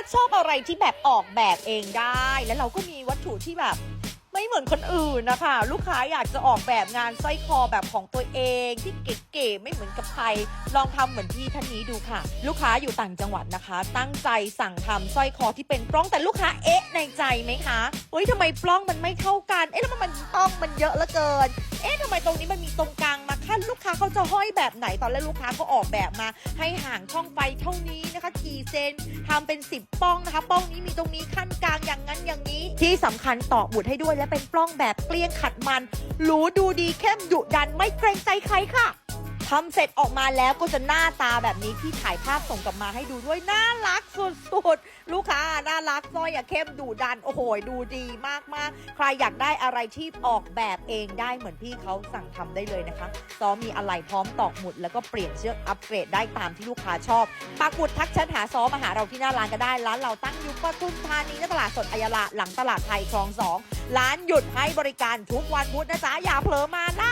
าชอบอะไรที่แบบออกแบบเองได้ แล้วเราก็มีวัตถุที่แบบไม่เหมือนคนอื่นนะคะ ลูกค้าอยากจะออกแบบงานสร้อยคอแบบของตัวเองที่เก๋ๆไม่เหมือนกับใคร ลองทำเหมือนพี่ท่านนี้ดูค่ะ ลูกค้าอยู่ต่างจังหวัดนะคะ ตั้งใจสั่งทำสร้อยคอที่เป็นปล้องแต่ลูกค้าเอ๊ะในใจไหมคะเฮ้ยทำไมปล้องมันไม่เข้ากัน เอ๊ะแล้วมันปล้องมันเยอะเหลือเกิน เอ๊ะทำไมตรงนี้มันมีตรงกลางมาขั้นลูกค้าเขาจะห้อยแบบไหนตอนแรกลูกค้าก็ออกแบบมา ให้ห่างช่องไฟเท่านี้นะคะกี่เซนทำเป็น 10 ป้องนะคะ ป้องนี้มีตรงนี้ขั้นกลางอย่างนั้นอย่างนี้ ที่สำคัญต่อบุดให้ด้วยและเป็นปล้องแบบเกลี้ยงขัดมันหรูดูดีเข้มดุดันไม่เกรงใจใครค่ะทำเสร็จออกมาแล้วก็จะหน้าตาแบบนี้ที่ถ่ายภาพส่งกลับมาให้ดูด้วยน่ารักสุดๆ ลูกค้า รักสร้อยอะเข้มดุดัน โอ้โห ดูดีมากๆ ใครอยากได้อะไรที่ออกแบบเองได้เหมือนพี่เขาสั่งทำได้เลยนะคะ ซ้อมมีอะไรพร้อมตอกหมุด แล้วก็เปลี่ยนเชือกอัปเกรดได้ตามที่ลูกค้าชอบปากุดทักชันหาซ้อมมาหาเราที่หน้าร้านก็ได้ร้านเราตั้งอยู่ปทุมธานีหน้าตลาดสดอัยาลาหลังตลาดไทยคลองสองร้านหยุดให้บริการทุกวันพุธนะจ๊ะอย่าเผลอมานะ